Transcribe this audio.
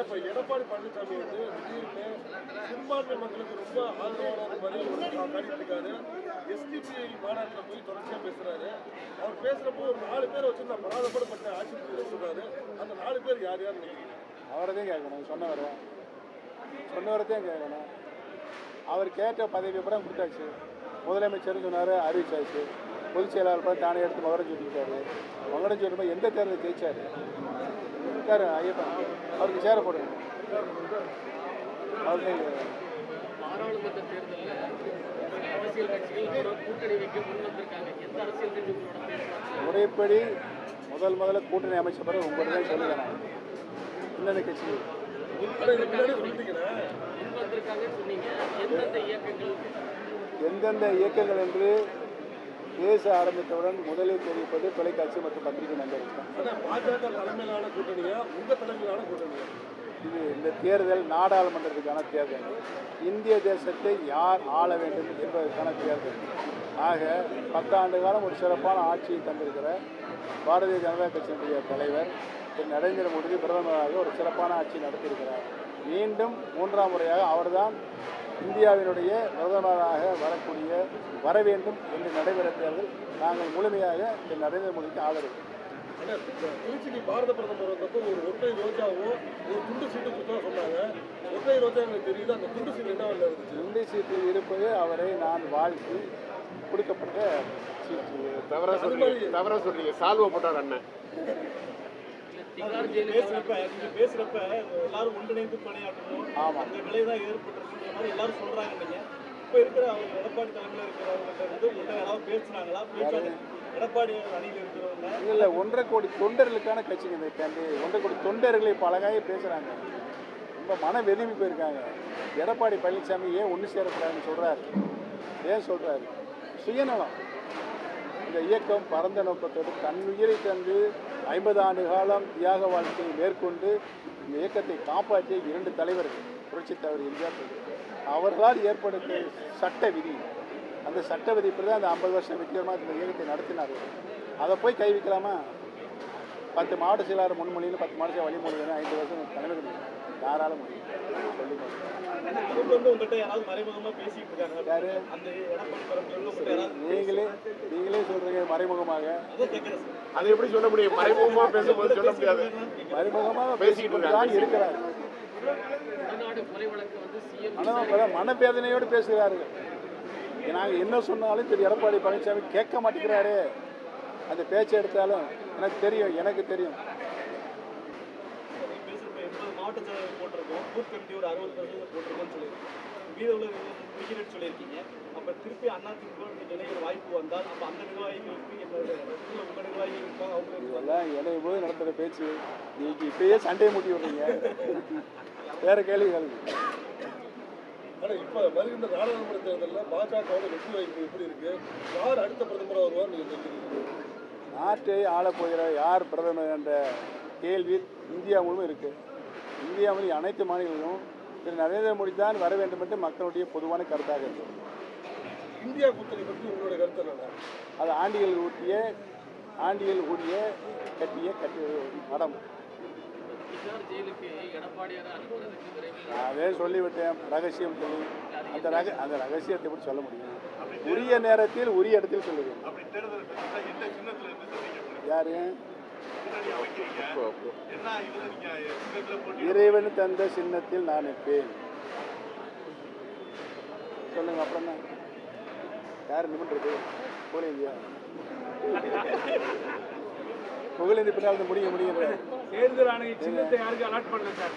ஆனா இப்ப எடப்பாடி பழனிசாமி வந்து திடீர்னு சிறுபான்மை மக்களுக்கு ரொம்ப ஆதரவான மாதிரி ஒரு எஸ்டிபி மாநாட்டில் போய் தொடர்ச்சியா பேசுறாரு. அவர் பேசுறப்போ ஒரு நாலு பேர் வச்சு நான் பராதப்படப்பட்ட ஆட்சி சொல்றாரு. அந்த நாலு பேர் யார் யார் நினைக்கிறீங்க? அவரதையும் கேட்கணும். சொன்னவரை. சொன்னவரத்தையும் கேட்கணும். அவர் கேட்ட பதவி கூட கொடுத்தாச்சு. முதலமைச்சர் சொன்னார் அறிவிச்சாச்சு. பொதுச் செயலாளர் தானே எடுத்து மகரம் சொல்லிட்டாரு மகரம் சொல்லும்போது எந்த தேர்தல் ஜெயிச்சாரு? இருக்காரு ஐயப்பன் அவருக்கு சேர போடுங்க. கேட்கணும். பாராளுமன்ற தேர்தலில் அரசியல் கட்சிகள் கூட்டணி வைக்க முன் வந்திருக்காங்க. எந்த அரசியல் கட்சி உங்களோட முறைப்படி முதல் முதல்ல கூட்டணி அமைச்ச பிறகு உங்கள்கிட்ட தான் சொல்லுவேன் நான். இன்னொரு கட்சி. எந்தெந்த இயக்கங்கள் என்று பேச ஆரம்பித்தவுடன் முதலில் தெரிவிப்பது தொலைக்காட்சி மற்றும் பத்திரிகை நண்பர்கள் ஆனா பாஜக தலைமையிலான கூட்டணியா உங்க தலைமையிலான கூட்டணியா? இது இந்த தேர்தல் நாடாளுமன்றத்துக்கான தேர்தல். இந்திய தேசத்தை யார் ஆள வேண்டும் என்பதற்கான தேர்தல். ஆக பத்தாண்டு காலம் ஒரு சிறப்பான ஆட்சியை தந்திருக்கிற பாரதிய ஜனதா கட்சியினுடைய தலைவர் திரு. நரேந்திர மோடி பிரதமராக ஒரு சிறப்பான ஆட்சி நடத்தியிருக்கிறார். மீண்டும் மூன்றாம் முறையாக அவர்தான் இந்தியாவினுடைய பிரதமராக வரக்கூடிய வர வேண்டும் என்று நடைபெற தேர்தல் நாங்கள் முழுமையாக திரு நரேந்திர மோடிக்கு ஆதரவு. திருச்சிக்கு பாரத பிரதமர் வந்தப்போ ஒரு ஒற்றை ரோஜாவோ ஒரு துண்டு சீட்டு கொடுத்தா சொன்னாங்க. ஒற்றை ரோஜா எங்களுக்கு தெரியுது? அந்த துண்டு சீட்டு என்ன வரல இருந்துச்சு? இந்தி சீட்டில் இருப்பது அவரை நான் வாழ்த்தி கொடுக்கப்பட்ட சீட்டு. தவறா சொல்றீங்க. தவறா சொல்றீங்க. சால்வை போட்டார் அண்ணன். பேசுறப்ப நீங்க பேசுறப்ப எல்லாரும் ஒன்றிணைந்து பணியாற்றணும். ஆமாம் அந்த நிலை தான் ஏற்பட்டிருக்குன்ற மாதிரி எல்லாரும் சொல்றாங்க நீங்க. இப்ப இருக்கிற அவங்க எடப்பாடி தலைமையில இருக்கிறவங்க வந்து உங்கள்கிட்ட யாராவது பேசுனாங்களா? பேசாத எடப்பாடி அணியில் இருக்கிறவங்க. இல்லை ஒன்றரை கோடி தொண்டர்களுக்கான கட்சிங்க இந்த கேண்டி ஒன்றரை கோடி தொண்டர்களை பலகாய பேசுகிறாங்க ரொம்ப மன வெதும்பி போயிருக்காங்க. எடப்பாடி பழனிசாமி ஏன் ஒன்று சேரக்கூடாதுன்னு சொல்கிறாரு ஏன் சொல்கிறாரு சுயநலம். இந்த இயக்கம் பரந்த நோக்கத்தோடு தன் உயிரை தந்து ஐம்பது ஆண்டு காலம் தியாக வாழ்க்கையை மேற்கொண்டு இந்த இயக்கத்தை காப்பாற்றிய இரண்டு தலைவர்கள் புரட்சி தலைவர் எம்ஜிஆர் அவர்களால் ஏற்படுத்திய சட்ட விதி. அந்த சட்ட விதிப்படி தான் அந்த ஐம்பது வருஷம் வெற்றிகரமாக இந்த இயக்கத்தை நடத்தினார். அதை போய் கைவிக்கலாமா பத்து மாவட்ட செயலாளர் முன்மொழியில் பத்து மாவட்ட செயலாளர் வழிமொழியில் ஐந்து வருஷம் தலைவர் யாரால முடியும் சொல்லி நீங்களே நீங்களே சொல்றீங்க மறைமுகமாக. அது எப்படி சொல்ல முடியும்? மறைமுகமா பேசும்போது சொல்ல முடியாது. மறைமுகமாக பேசிக்கிட்டு இருக்கிறார். ஆனால் மனவேதனையோடு பேசுகிறார்கள். நாங்கள் என்ன சொன்னாலும் திரு எடப்பாடி பழனிசாமி கேட்க மாட்டேங்கிறாரு. அந்த பேச்சை எடுத்தாலும் எனக்கு தெரியும் எனக்கு தெரியும். பேசுறப்ப எண்பது மாவட்ட செயலர் போட்டிருக்கோம் பூத் ஒரு அறுபது பர்சன்ட் போட்டிருக்கோம்னு சொல்லியிருக்கீங்க மீத உள்ள விகிதம் சொல்லியிருக்கீங்க. அப்ப திருப்பி அண்ணா திமுக இணைகிற வாய்ப்பு வந்தால் அப்ப அந்த நிர்வாகிகளுக்கு என்ன இல்ல உங்க நிர்வாகிகள் இருப்பாங்க அவங்க இருப்பாங்க. இதெல்லாம் என்னை போய் நடத்துகிற பேச்சு. நீங்க இப்பயே சண்டையை மூட்டி விடுறீங்க. வேற கேள்வி கேள்வி ஆனா இப்ப வருகின்ற நாடாளுமன்ற தேர்தலில் பாஜகவோட வெற்றி வாய்ப்பு எப்படி இருக்கு? யார் அடுத்த பிரதமராக வருவார் நீங்க நினைக்கிறீங்க? நாட்டை ஆளப் போகிற யார் பிரதமர் என்ற கேள்வி இந்தியா முழுவதும் இருக்கு. இந்தியா முழு அனைத்து மாநிலங்களும் திரு. நரேந்திர மோடி தான் வர வேண்டும் என்று மக்களுடைய பொதுவான கருத்தாக இருக்கு. இந்தியா கூட்டணி பற்றி உங்களுடைய கருத்து என்னன்னா அது ஆண்டிகள் ஊட்டிய ஆண்டிகள் ஊடிய கட்டிய கட்டி மடம் அதே சொல்லிவிட்டேன். ரகசியம் சொல்லி. அந்த ரக அந்த ரகசியத்தை எப்படி சொல்ல முடியும்? உரிய நேரத்தில் உரிய இடத்தில் சொல்லுவேன். யாரு? இறைவன் தந்த சின்னத்தில் நான் நிற்பேன். சொல்லுங்க அப்புறம் தான் யார் நிமின்றது போலேந்தியா புகழேந்தி பின்னால் முடிய முடியும் தேர்தல் ஆணைய சின்னத்தை யாருக்கு அலாட் பண்ணல சார்